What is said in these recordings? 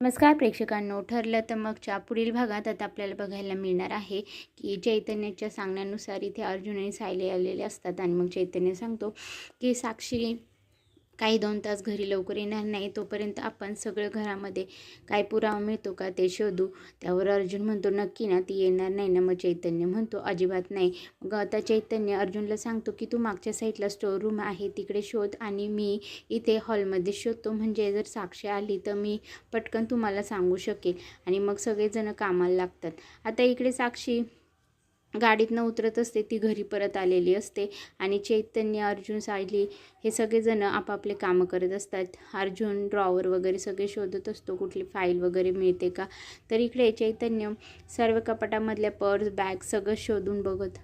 नमस्कार प्रेक्षकांनो ठरलं तर मगच्या पुढील भागात आता आपल्याला बघायला मिळणार आहे की चैतन्याच्या सांगण्यानुसार इथे अर्जुन आणि सायली आलेले असतात. आणि मग चैतन्य सांगतो की साक्षी काही दोन तास घरी लवकर येणार नाही तोपर्यंत आपण सगळं घरामध्ये काय पुरावा मिळतो का ते शोधू. त्यावर अर्जुन म्हणतो नक्की ना ती येणार नाही ना. मग चैतन्य म्हणतो अजिबात नाही. मग आता चैतन्य अर्जुनला सांगतो की तू मागच्या साईडला स्टोर रूम आहे तिकडे शोध आणि मी इथे हॉलमध्ये शोधतो. म्हणजे जर साक्षी आली तर मी पटकन तुम्हाला सांगू शकेल. आणि मग सगळेजण कामाला लागतात. आता इकडे साक्षी गाडीतनं उतरत असते ती घरी परत आलेली असते. आणि चैतन्य अर्जुन सायली हे सगळेजण आपापले कामं करत असतात. अर्जुन ड्रॉवर वगैरे सगळे शोधत असतो कुठली फाईल वगैरे मिळते का? तर इकडे चैतन्य सर्व कपाटामधल्या पर्स बॅग सगळं शोधून बघत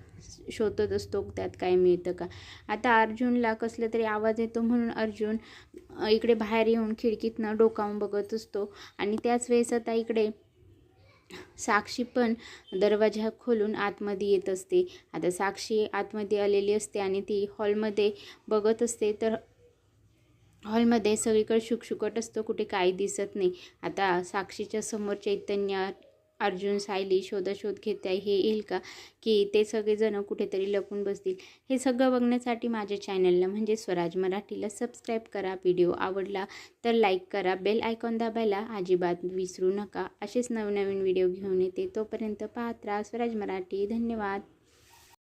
शोधत असतो त्यात काय मिळतं का? आता अर्जुनला कसलं तरी आवाज येतो म्हणून अर्जुन इकडे बाहेर येऊन खिडकीतनं डोकावून बघत असतो. आणि त्याच वेळेस आता इकडे साक्षी पण दरवाजा खोलून आतमध्ये येत असते. आता साक्षी आतमध्ये आलेली असते आणि ती हॉलमध्ये बघत असते. तर हॉलमध्ये सगळीकडे शुकशुकट असतो. कुठे काही दिसत नाही. आता साक्षीच्या समोर चैतन्य अर्जुन सायली शोधाशोध घेते आहे हे येईल का? की ते सगळेजणं कुठेतरी लपून बसतील. हे सगळं बघण्यासाठी माझ्या चॅनलला म्हणजे स्वराज मराठीला सबस्क्राईब करा. व्हिडिओ आवडला तर लाईक करा. बेल आयकॉन दाबायला अजिबात विसरू नका. असेच नवनवीन व्हिडिओ घेऊन येते. तोपर्यंत पाहत राहा. स्वराज मराठी. धन्यवाद.